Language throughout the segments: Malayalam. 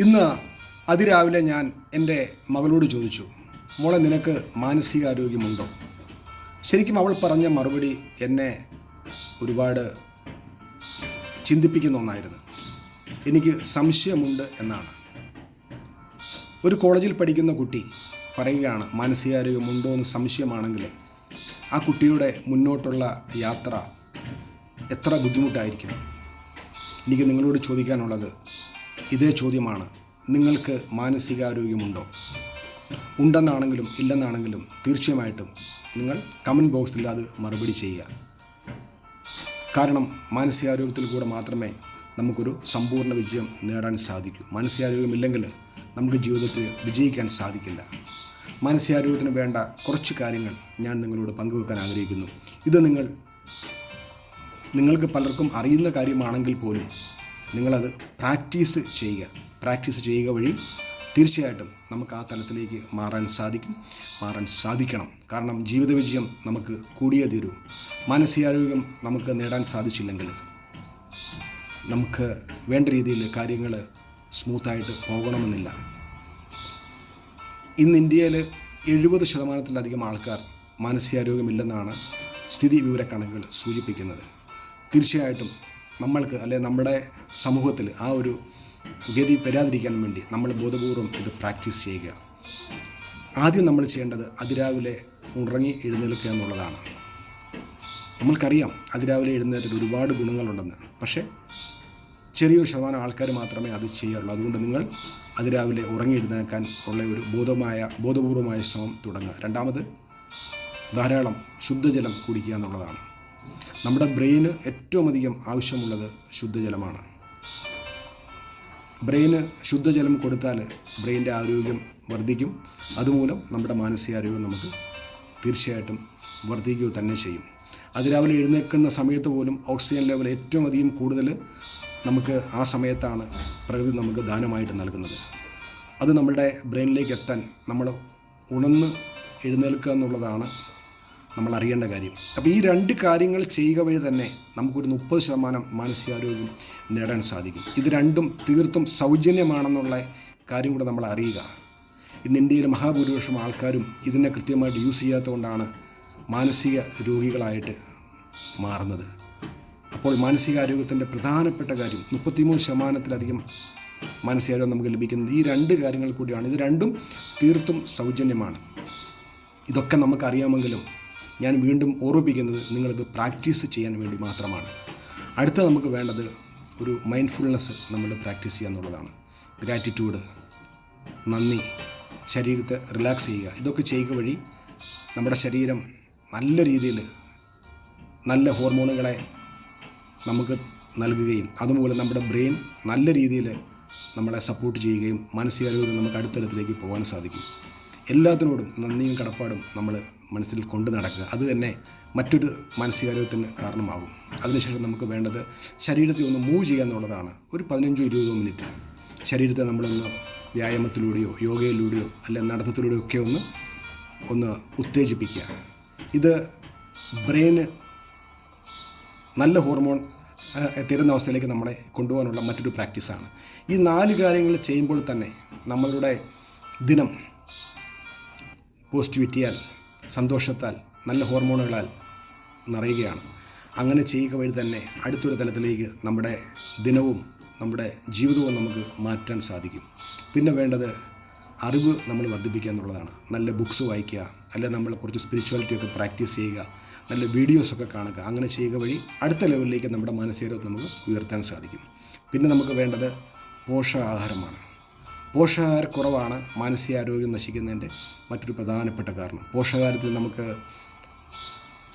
ഇന്ന് അതിരാവിലെ ഞാൻ എന്റെ മകളോട് ചോദിച്ചു മോളെ നിനക്ക് മാനസികാരോഗ്യമുണ്ടോ? ശരിക്കും അവൾ പറഞ്ഞ മറുപടി എന്നെ ഒരുപാട് ചിന്തിപ്പിക്കുന്ന ഒന്നായിരുന്നു. എനിക്ക് സംശയമുണ്ട് എന്നാണ്. ഒരു കോളേജിൽ പഠിക്കുന്ന കുട്ടി പറയുകയാണ് മാനസികാരോഗ്യമുണ്ടോ എന്ന് സംശയമാണെങ്കിൽ ആ കുട്ടിയുടെ മുന്നോട്ടുള്ള യാത്ര എത്ര ബുദ്ധിമുട്ടായിരിക്കും? എനിക്ക് നിങ്ങളോട് ചോദിക്കാനുള്ളത് ഇതേ ചോദ്യമാണ്. നിങ്ങൾക്ക് മാനസികാരോഗ്യമുണ്ടോ? ഉണ്ടെന്നാണെങ്കിലും ഇല്ലെന്നാണെങ്കിലും തീർച്ചയായിട്ടും നിങ്ങൾ കമന്റ് ബോക്സിൽ അത് മറുപടി ചെയ്യുക. കാരണം മാനസികാരോഗ്യത്തിൽ കൂടെ മാത്രമേ നമുക്കൊരു സമ്പൂർണ വിജയം നേടാൻ സാധിക്കൂ. മാനസികാരോഗ്യമില്ലെങ്കിൽ നമുക്ക് ജീവിതത്തിൽ വിജയിക്കാൻ സാധിക്കില്ല. മാനസികാരോഗ്യത്തിന് വേണ്ട കുറച്ച് കാര്യങ്ങൾ ഞാൻ നിങ്ങളോട് പങ്കുവെക്കാൻ ആഗ്രഹിക്കുന്നു. ഇത് നിങ്ങൾ നിങ്ങൾക്ക് പലർക്കും അറിയുന്ന കാര്യമാണെങ്കിൽ പോലും നിങ്ങളത് പ്രാക്ടീസ് ചെയ്യുക. പ്രാക്ടീസ് ചെയ്യുക വഴി തീർച്ചയായിട്ടും നമുക്ക് ആ തലത്തിലേക്ക് മാറാൻ സാധിക്കും. മാറാൻ സാധിക്കണം. കാരണം ജീവിത വിജയം നമുക്ക് കൂടിയേ തീരൂ. മാനസികാരോഗ്യം നമുക്ക് നേടാൻ സാധിച്ചില്ലെങ്കിൽ നമുക്ക് വേണ്ട രീതിയിൽ കാര്യങ്ങൾ സ്മൂത്തായിട്ട് പോകണമെന്നില്ല. ഇന്ന് ഇന്ത്യയിൽ എഴുപത് ശതമാനത്തിലധികം ആൾക്കാർ മാനസികാരോഗ്യമില്ലെന്നാണ് സ്ഥിതി വിവര കണക്കുകൾ സൂചിപ്പിക്കുന്നത്. തീർച്ചയായിട്ടും നമ്മൾക്ക് അല്ലെ നമ്മുടെ സമൂഹത്തിൽ ആ ഒരു ഗതി വരാതിരിക്കാൻ വേണ്ടി നമ്മൾ ബോധപൂർവം ഇത് പ്രാക്ടീസ് ചെയ്യുക. ആദ്യം നമ്മൾ ചെയ്യേണ്ടത് അതിരാവിലെ ഉറങ്ങി എഴുന്നേൽക്കുക എന്നുള്ളതാണ്. നമ്മൾക്കറിയാം അതിരാവിലെ എഴുന്നേറ്റിൽ ഒരുപാട് ഗുണങ്ങളുണ്ടെന്ന്. പക്ഷേ ചെറിയൊരു ശതമാനം ആൾക്കാർ മാത്രമേ അത് ചെയ്യാറുള്ളൂ. അതുകൊണ്ട് നിങ്ങൾ അതിരാവിലെ ഉറങ്ങി എഴുന്നേൽക്കാൻ ഉള്ള ഒരു ബോധമായ ബോധപൂർവമായ ശ്രമം തുടങ്ങുക. രണ്ടാമത് ധാരാളം ശുദ്ധജലം കുടിക്കുക എന്നുള്ളതാണ്. നമ്മുടെ ബ്രെയിന് ഏറ്റവും അധികം ആവശ്യമുള്ളത് ശുദ്ധജലമാണ്. ബ്രെയിന് ശുദ്ധജലം കൊടുത്താൽ ബ്രെയിന്റെ ആരോഗ്യം വർദ്ധിക്കും. അതുമൂലം നമ്മുടെ മാനസികാരോഗ്യം നമുക്ക് തീർച്ചയായിട്ടും വർദ്ധിക്കുക തന്നെ ചെയ്യും. അതിരാവിലെ എഴുന്നേൽക്കുന്ന സമയത്ത് പോലും ഓക്സിജൻ ലെവൽ ഏറ്റവും അധികം കൂടുതൽ നമുക്ക് ആ സമയത്താണ് പ്രകൃതി നമുക്ക് ദാനമായിട്ട് നൽകുന്നത്. അത് നമ്മുടെ ബ്രെയിനിലേക്ക് എത്താൻ നമ്മൾ ഉണർന്ന് എഴുന്നേൽക്കുക എന്നുള്ളതാണ് നമ്മൾ അറിയേണ്ട കാര്യം. അപ്പോൾ ഈ രണ്ട് കാര്യങ്ങൾ ചെയ്യുക വഴി തന്നെ നമുക്കൊരു മുപ്പത് ശതമാനം മാനസികാരോഗ്യം നേടാൻ സാധിക്കും. ഇത് രണ്ടും തീർത്തും സൗജന്യമാണെന്നുള്ള കാര്യം കൂടെ നമ്മൾ അറിയുക. ഇന്ന് ഇന്ത്യയിലെ മഹാഭൂരിപക്ഷം ആൾക്കാരും ഇതിനെ കൃത്യമായിട്ട് യൂസ് ചെയ്യാത്തതുകൊണ്ടാണ് മാനസിക രോഗികളായിട്ട് മാറുന്നത്. അപ്പോൾ മാനസികാരോഗ്യത്തിന്റെ പ്രധാനപ്പെട്ട കാര്യം മുപ്പത്തിമൂന്ന് ശതമാനത്തിലധികം മാനസികാരോഗ്യം നമുക്ക് ലഭിക്കുന്നത് ഈ രണ്ട് കാര്യങ്ങൾ കൂടിയാണ്. ഇത് രണ്ടും തീർത്തും സൗജന്യമാണ്. ഇതൊക്കെ നമുക്കറിയാമെങ്കിലും ഞാൻ വീണ്ടും ഓർമ്മിപ്പിക്കുന്നത് നിങ്ങളത് പ്രാക്ടീസ് ചെയ്യാൻ വേണ്ടി മാത്രമാണ്. അടുത്ത നമുക്ക് വേണ്ടത് ഒരു മൈൻഡ്ഫുൾനെസ് നമ്മൾ പ്രാക്ടീസ് ചെയ്യുക എന്നുള്ളതാണ്. ഗ്രാറ്റിറ്റ്യൂഡ് നന്ദി ശരീരത്തെ റിലാക്സ് ചെയ്യുക. ഇതൊക്കെ ചെയ്യുക വഴി നമ്മുടെ ശരീരം നല്ല രീതിയിൽ നല്ല ഹോർമോണുകളെ നമുക്ക് നൽകുകയും അതുപോലെ നമ്മുടെ ബ്രെയിൻ നല്ല രീതിയിൽ നമ്മളെ സപ്പോർട്ട് ചെയ്യുകയും മാനസികാരോഗ്യം നമുക്ക് അടുത്തടുത്തിലേക്ക് പോകാൻ സാധിക്കും. എല്ലാത്തിനോടും നന്ദിയും കടപ്പാടും നമ്മൾ മനസ്സിൽ കൊണ്ടു നടക്കുക. അത് തന്നെ മറ്റൊരു മാനസികാരോഗ്യത്തിന് കാരണമാകും. അതിനുശേഷം നമുക്ക് വേണ്ടത് ശരീരത്തെ ഒന്ന് മൂവ് ചെയ്യുക എന്നുള്ളതാണ്. ഒരു പതിനഞ്ചോ ഇരുപതോ മിനിറ്റ് ശരീരത്തെ നമ്മളൊന്ന് വ്യായാമത്തിലൂടെയോ യോഗയിലൂടെയോ അല്ലെ നടത്തത്തിലൂടെയോ ഒക്കെ ഒന്ന് ഒന്ന് ഉത്തേജിപ്പിക്കുക. ഇത് ബ്രെയിന് നല്ല ഹോർമോൺ തരുന്ന അവസ്ഥയിലേക്ക് നമ്മളെ കൊണ്ടുപോകാനുള്ള മറ്റൊരു പ്രാക്ടീസാണ് ഈ നാല് കാര്യങ്ങൾ ചെയ്യുമ്പോൾ തന്നെ നമ്മളുടെ ദിനം പോസിറ്റിവിറ്റിയാൽ സന്തോഷത്താൽ നല്ല ഹോർമോണുകളാൽ നിറയുകയാണ്. അങ്ങനെ ചെയ്യുക വഴി തന്നെ അടുത്തൊരു തലത്തിലേക്ക് നമ്മുടെ ദിനവും നമ്മുടെ ജീവിതവും നമുക്ക് മാറ്റാൻ സാധിക്കും. പിന്നെ വേണ്ടത് അറിവ് നമ്മൾ വർദ്ധിപ്പിക്കുക എന്നുള്ളതാണ്. നല്ല ബുക്സ് വായിക്കുക അല്ലെങ്കിൽ നമ്മൾ കുറച്ച് സ്പിരിച്വാലിറ്റി ഒക്കെ പ്രാക്ടീസ് ചെയ്യുക നല്ല വീഡിയോസൊക്കെ കാണുക അങ്ങനെ ചെയ്യുക വഴി അടുത്ത ലെവലിലേക്ക് നമ്മുടെ മാനസികരോഗം നമുക്ക് ഉയർത്താൻ സാധിക്കും. പിന്നെ നമുക്ക് വേണ്ടത് പോഷകാഹാരമാണ്. പോഷകാഹാരക്കുറവാണ് മാനസികാരോഗ്യം നശിക്കുന്നതിന്റെ മറ്റൊരു പ്രധാനപ്പെട്ട കാരണം. പോഷകാഹാരത്തിൽ നമുക്ക്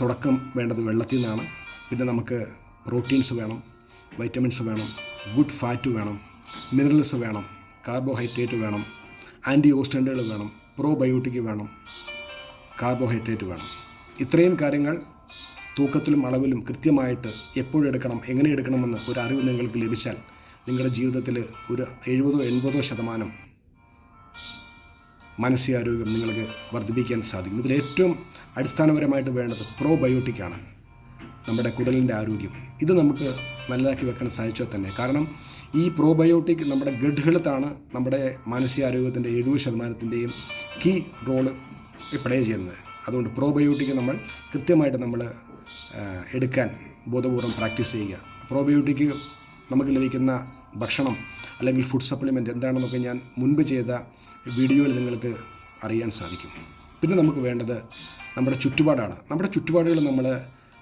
തുടക്കം വേണ്ടത് വെള്ളത്തിൽ നിന്നാണ്. പിന്നെ നമുക്ക് പ്രോട്ടീൻസ് വേണം വൈറ്റമിൻസ് വേണം ഗുഡ് ഫാറ്റ് വേണം മിനറൽസ് വേണം കാർബോഹൈഡ്രേറ്റ് വേണം ആന്റി ഓക്സിഡന്റുകൾ വേണം പ്രോബയോട്ടിക് വേണം കാർബോഹൈഡ്രേറ്റ് വേണം. ഇത്രയും കാര്യങ്ങൾ തൂക്കത്തിലും അളവിലും കൃത്യമായിട്ട് എപ്പോഴെടുക്കണം എങ്ങനെ എടുക്കണമെന്ന് ഒരു അറിവ് നിങ്ങൾക്ക് ലഭിച്ചാൽ നിങ്ങളുടെ ജീവിതത്തിൽ ഒരു എഴുപതോ എൺപതോ ശതമാനം മാനസികാരോഗ്യം നിങ്ങൾക്ക് വർദ്ധിപ്പിക്കാൻ സാധിക്കും. ഇതിൽ ഏറ്റവും അടിസ്ഥാനപരമായിട്ട് വേണ്ടത് പ്രോബയോട്ടിക്കാണ് നമ്മുടെ കുടലിന്റെ ആരോഗ്യം. ഇത് നമുക്ക് നല്ലതാക്കി വെക്കാൻ സാധിച്ചാൽ തന്നെ. കാരണം ഈ പ്രോബയോട്ടിക് നമ്മുടെ ഗഡ് ഹെൽത്താണ് നമ്മുടെ മാനസികാരോഗ്യത്തിന്റെ എഴുപത് ശതമാനത്തിന്റെയും കീ റോൾ പ്ലേ ചെയ്യുന്നത്. അതുകൊണ്ട് പ്രോബയോട്ടിക് നമ്മൾ കൃത്യമായിട്ട് നമ്മൾ എടുക്കാൻ ബോധപൂർവം പ്രാക്ടീസ് ചെയ്യുക. പ്രോബയോട്ടിക് നമുക്ക് ലഭിക്കുന്ന ഭക്ഷണം അല്ലെങ്കിൽ ഫുഡ് സപ്ലിമെന്റ് എന്താണെന്നൊക്കെ ഞാൻ മുൻപ് ചെയ്ത വീഡിയോയിൽ നിങ്ങൾക്ക് അറിയാൻ സാധിക്കും. പിന്നെ നമുക്ക് വേണ്ടത് നമ്മുടെ ചുറ്റുപാടാണ്. നമ്മുടെ ചുറ്റുപാടുകൾ നമ്മൾ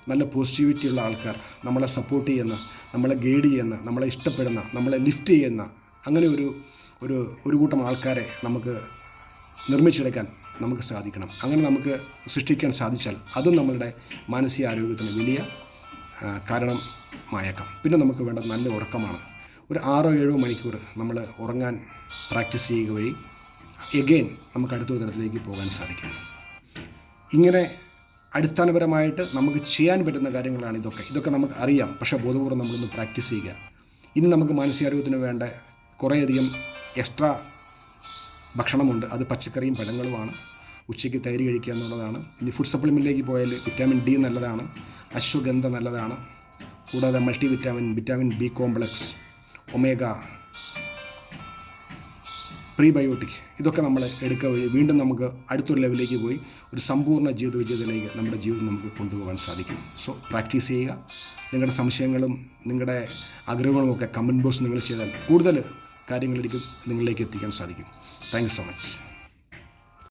നല്ല പോസിറ്റിവിറ്റി ഉള്ള ആൾക്കാർ നമ്മളെ സപ്പോർട്ട് ചെയ്യുന്ന നമ്മളെ ഗൈഡ് ചെയ്യുന്ന നമ്മളെ ഇഷ്ടപ്പെടുന്ന നമ്മളെ ലിഫ്റ്റ് ചെയ്യുന്ന അങ്ങനെ ഒരു ഒരു ഒരു കൂട്ടം ആൾക്കാരെ നമുക്ക് നിർമ്മിച്ചെടുക്കാൻ നമുക്ക് സാധിക്കണം. അങ്ങനെ നമുക്ക് സൃഷ്ടിക്കാൻ സാധിച്ചാൽ അതും നമ്മളുടെ മാനസിക ആരോഗ്യത്തിന് വലിയ ആ, കാരണമായേക്കാം പിന്നെ നമുക്ക് വേണ്ട നല്ല ഉറക്കമാണ്. ഒരു ആറോ ഏഴോ മണിക്കൂർ നമ്മൾ ഉറങ്ങാൻ പ്രാക്ടീസ് ചെയ്യുക വഴി എഗെയിൻ നമുക്ക് അടുത്തൊരു തലത്തിലേക്ക് പോകാൻ സാധിക്കും. ഇങ്ങനെ അടിസ്ഥാനപരമായിട്ട് നമുക്ക് ചെയ്യാൻ പറ്റുന്ന കാര്യങ്ങളാണ് ഇതൊക്കെ. ഇതൊക്കെ നമുക്ക് അറിയാം. പക്ഷേ ബോധപൂർവം നമ്മളൊന്ന് പ്രാക്ടീസ് ചെയ്യുക. ഇനി നമുക്ക് മാനസികാരോഗ്യത്തിന് വേണ്ട കുറേയധികം എക്സ്ട്രാ ഭക്ഷണമുണ്ട്. അത് പച്ചക്കറിയും പഴങ്ങളുമാണ്. ഉച്ചയ്ക്ക് തൈര് കഴിക്കുക എന്നുള്ളതാണ്. ഇനി ഫുഡ് സപ്ലിമെന്റിലേക്ക് പോയാൽ വിറ്റാമിൻ ഡി നല്ലതാണ്. അശ്വഗന്ധ നല്ലതാണ്. കൂടാതെ multi vitamin vitamin B complex omega prebiotic ഇതൊക്കെ നമ്മൾ എടുക്കുക വഴി വീണ്ടും നമുക്ക് അടുത്തൊരു ലെവലിലേക്ക് പോയി ഒരു സമ്പൂർണ ജീവിത വിജയത്തിലേക്ക് നമ്മുടെ ജീവിതം നമുക്ക് കൊണ്ടുപോകാൻ സാധിക്കും. സോ പ്രാക്ടീസ് ചെയ്യുക. നിങ്ങളുടെ സംശയങ്ങളും നിങ്ങളുടെ ആഗ്രഹങ്ങളും ഒക്കെ കമന്റ് ബോക്സ് നിങ്ങൾ ചെയ്താൽ കൂടുതൽ കാര്യങ്ങളിലേക്ക് നിങ്ങളിലേക്ക് എത്തിക്കാൻ സാധിക്കും. Thank so much